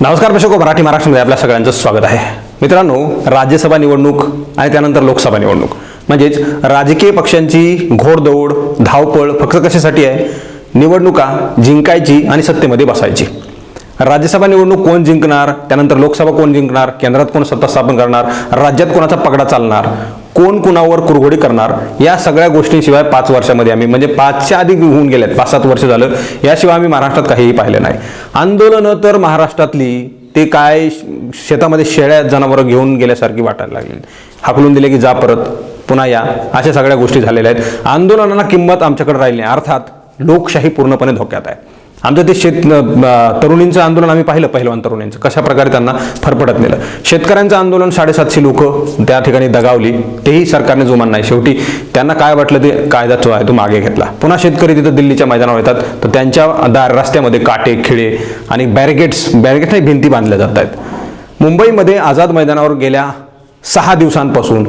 नमस्कार प्रेक्षको मराठी महाराष्ट्रामध्ये आपल्या सगळ्यांचं स्वागत आहे. मित्रांनो राज्यसभा निवडणूक आणि त्यानंतर लोकसभा निवडणूक. म्हणजेच राजकीय पक्षांची घोडदौड धावपळ फक्त कशासाठी आहे? निवडणुका जिंकायची आणि सत्तेमध्ये बसायची. राज्यसभा निवडणूक कोण जिंकणार? त्यानंतर लोकसभा कोण जिंकणार? केंद्रात कोण सत्ता स्थापन करणार? राज्यात कोणाचा पगडा चालणार? कोण कुणावर कुरघोडी करणार? या सगळ्या गोष्टींशिवाय पाच वर्षामध्ये आम्ही म्हणजे पाचच्या अधिक होऊन गेल्यात पाच सात वर्ष झालं. याशिवाय आम्ही महाराष्ट्रात काहीही पाहिलं नाही. आंदोलनं तर महाराष्ट्रातली ते काय शेतामध्ये शेळ्या जनावरं घेऊन गेल्यासारखी वाटायला लागली. हाकलून दिले की जा परत पुन्हा या. अशा सगळ्या गोष्टी झालेल्या आहेत. आंदोलनांना किंमत आमच्याकडे राहिली नाही. अर्थात लोकशाही पूर्णपणे धोक्यात आहे. आमचं ते शेत तरुणींचं आंदोलन आम्ही पाहिलं पहिलवान तरुणींचं. कशा प्रकारे त्यांना फरफडत नेलं. शेतकऱ्यांचं आंदोलन साडेसातशे लोक त्या ठिकाणी दगावली. तेही सरकारने जुमान नाही. शेवटी त्यांना काय वाटलं ते कायदा जो आहे तो मागे घेतला. पुन्हा शेतकरी तिथं दिल्लीच्या मैदानावर येतात. तर त्यांच्या दार रस्त्यामध्ये काटे खिळे आणि बॅरिगेट्स बॅरिगेट नाही भिंती बांधल्या जात आहेत मुंबईमध्ये आझाद मैदानावर गेल्या सहा दिवसांपासून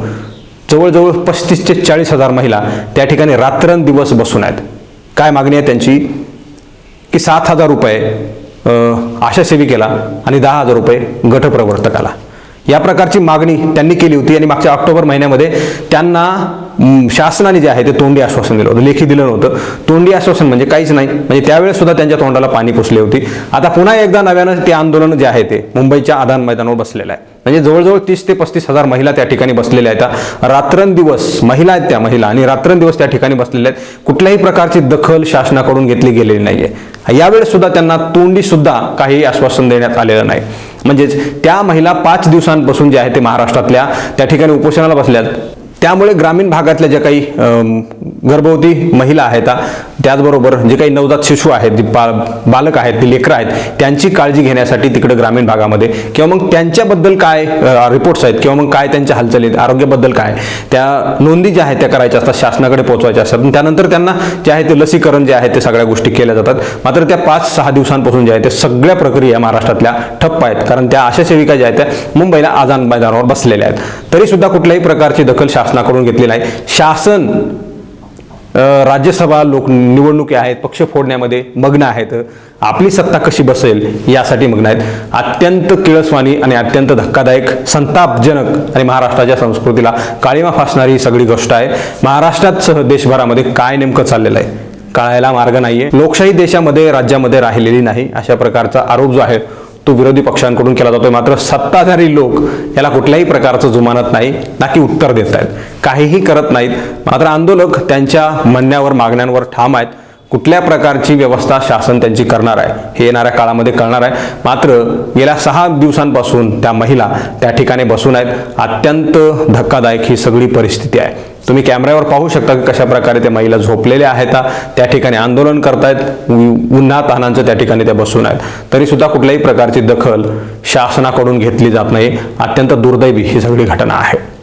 जवळजवळ पस्तीस ते चाळीस हजार महिला त्या ठिकाणी रात्रंदिवस बसून आहेत. काय मागणी आहे त्यांची? की सात हजार रुपये आशा सेविकेला आणि दहा हजार रुपये गटप्रवर्तकाला या प्रकारची मागणी त्यांनी केली होती आणि मागच्या ऑक्टोबर महिन्यामध्ये त्यांना शासनाने जे आहे ते तोंडी आश्वासन दिलं होतं. लेखी दिलं नव्हतं. तोंडी आश्वासन म्हणजे काहीच नाही. म्हणजे त्यावेळेस सुद्धा त्यांच्या तोंडाला पाणी पुसले होती. आता पुन्हा एकदा नव्यानं ते आंदोलन जे आहे ते मुंबईच्या आदान मैदानावर बसलेलं आहे. म्हणजे जवळजवळ तीस ते पस्तीस हजार महिला त्या ठिकाणी बसलेल्या आहेत. रात्रंदिवस महिला आहेत त्या महिला आणि रात्रंदिवस त्या ठिकाणी बसलेल्या आहेत. कुठल्याही प्रकारची दखल शासनाकडून घेतली गेलेली नाहीये. यावेळेस सुद्धा त्यांना तोंडी सुद्धा काही आश्वासन देण्यात आलेलं नाही. म्हणजेच त्या महिला पाच दिवसांपासून जे आहे ते महाराष्ट्रातल्या त्या ठिकाणी उपोषणाला बसल्यात. त्यामुळे ग्रामीण भागातल्या ज्या काही गर्भवती महिला आहेत त्याचबरोबर जे काही नवजात शिशू आहेत जे बा बालक आहेत ते लेकरं आहेत त्यांची काळजी घेण्यासाठी तिकडे ग्रामीण भागामध्ये किंवा मग त्यांच्याबद्दल काय रिपोर्ट्स आहेत किंवा मग काय त्यांच्या हालचाली आहेत, आरोग्याबद्दल काय त्या नोंदी ज्या आहेत त्या करायच्या असतात शासनाकडे पोहोचवायच्या असतात. त्यानंतर त्यांना जे आहे ते लसीकरण जे आहे ते सगळ्या गोष्टी केल्या जातात. मात्र त्या पाच सहा दिवसांपासून जे आहे ते सगळ्या प्रक्रिया महाराष्ट्रातल्या ठप्प आहेत. कारण त्या आशा सेविका ज्या आहेत त्या मुंबईला आझाद मैदानावर बसलेल्या आहेत. तरी सुद्धा कुठल्याही प्रकारची दखल शासनाकडून घेतली नाही. शासन राज्यसभा लोक निवडणुकी आहेत पक्ष फोडण्यामध्ये मग्न आहेत. आपली सत्ता कशी बसेल यासाठी मग्न आहेत. अत्यंत किळसवाणी आणि अत्यंत धक्कादायक संतापजनक आणि महाराष्ट्राच्या संस्कृतीला काळीमा फासणारी ही सगळी गोष्ट आहे. महाराष्ट्रात सह देशभरामध्ये काय नेमकं चाललेलं आहे? कळायला मार्ग नाहीये. लोकशाही देशामध्ये राज्यामध्ये राहिलेली नाही. अशा प्रकारचा आरोप जो आहे तो विरोधी पक्षांकडून केला जातोय. मात्र सत्ताधारी लोक याला कुठल्याही प्रकारचं जुमानत नाही ना की उत्तर देत आहेत. काहीही करत नाहीत. मात्र आंदोलक त्यांच्या म्हणण्यावर मागण्यांवर ठाम आहेत. कुठल्या प्रकारची व्यवस्था शासन त्यांची करणार आहे हे येणाऱ्या काळामध्ये कळणार आहे. मात्र गेल्या सहा दिवसांपासून त्या महिला त्या ठिकाणी बसून आहेत. अत्यंत धक्कादायक ही सगळी परिस्थिती आहे. तुम्ही कॅमेऱ्यावर पाहू शकता की कशा प्रकारे त्या महिला झोपलेल्या आहेत त्या ठिकाणी आंदोलन करतायत उ- उन्हात तानांचं त्या ठिकाणी त्या बसून आहेत. तरी सुद्धा कुठल्याही प्रकारची दखल शासनाकडून घेतली जात नाही. अत्यंत दुर्दैवी ही सगळी घटना आहे.